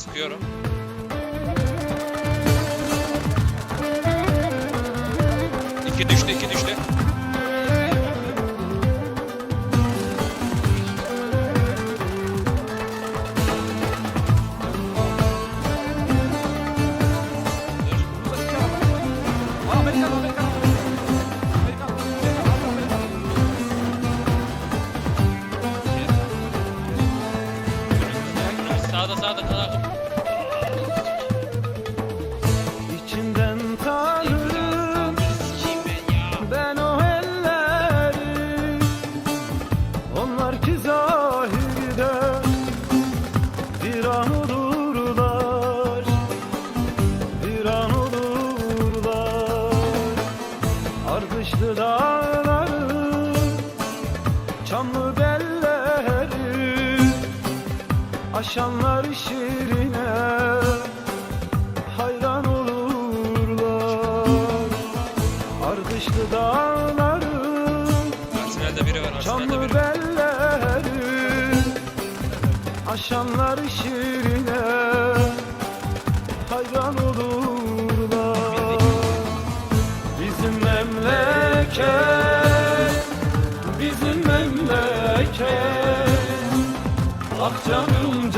Sıkıyorum. İki düştü, iki düştü. Amerikan, Amerikan. Sağda, sağda, sağda. İçinden tanırım. Ben o elleri. Onlar ki bir an olurlar. Bir an olurlar. Ardışlı dağları Aşanlar şirine hayran olurlar. Ardışlı dağların çamlı belleri Aşanlar şirine hayran olurlar. Bizim memleket, bizim memleket Ah canım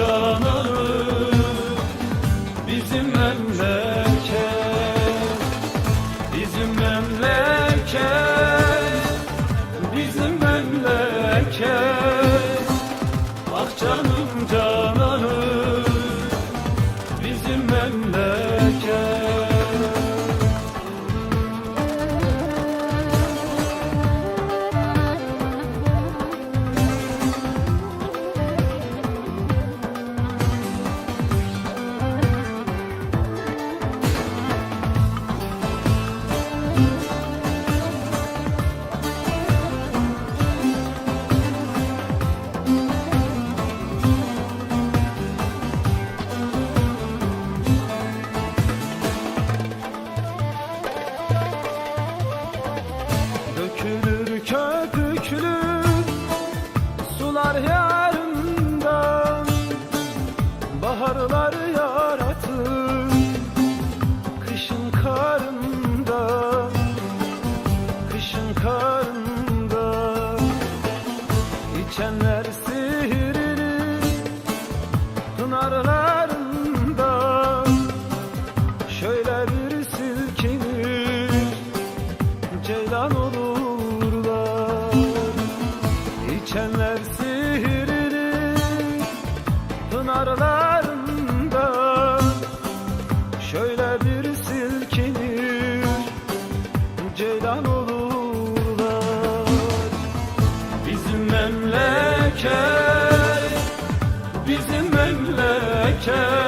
İçenler sihirli pınarlarında Şöyle bir silkinir. Ceylan olurlar. İçenler sihirli pınarlarında memleket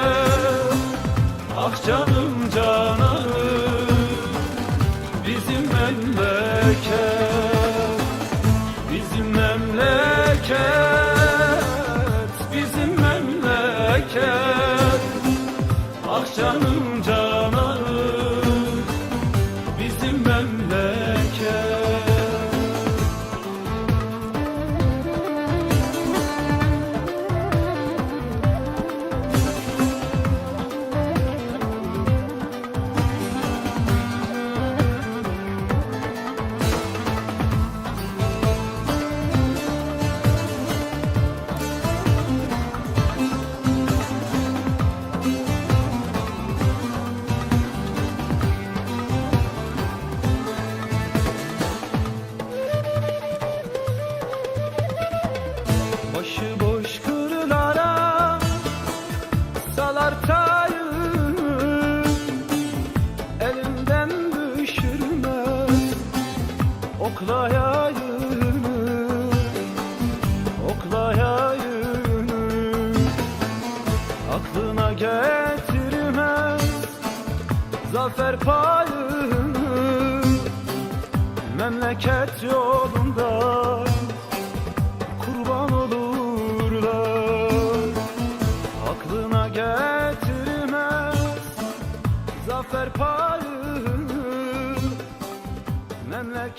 salar tayını Elinden düşürmez. Oklayayını Oklayayını Aklına getirmez zafer payını Memleket yolunda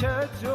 zafer payını Memleket yok